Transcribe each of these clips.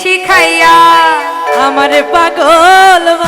শিখাইয়া আমার পাগল মা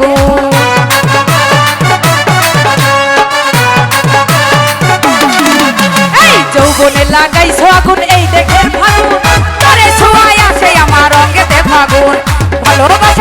গো এই দেখে ফাগুন তরে আসে আমার অঙ্গেতে ফাগুন ভালোবাসা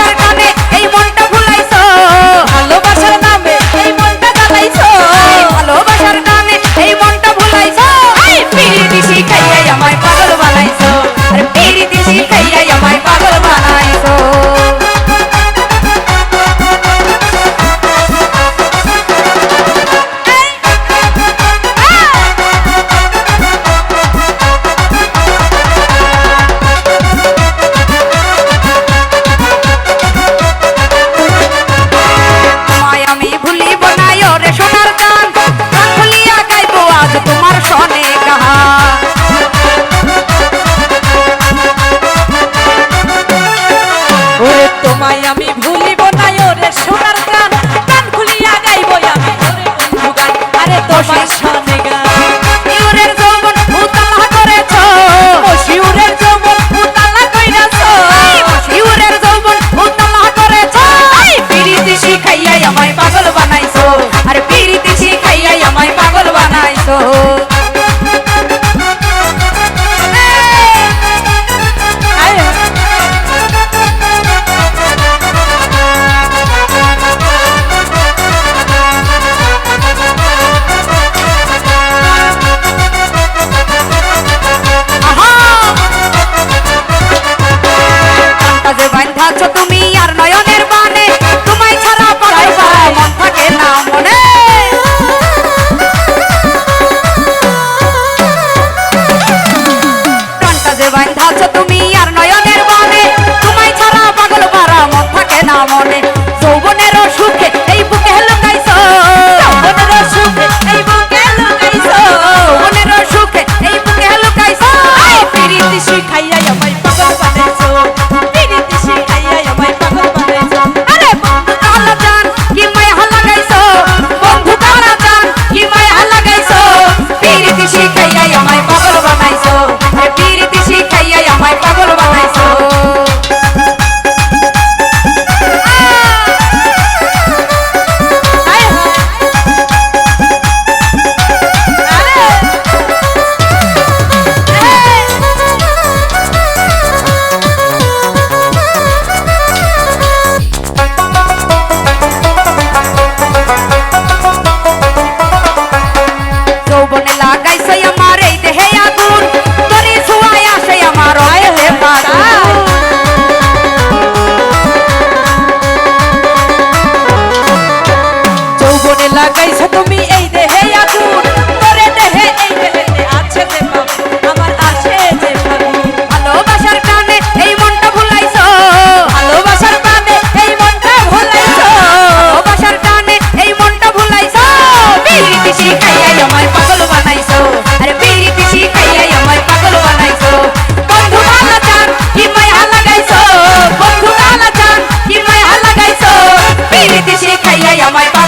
அமைப்ப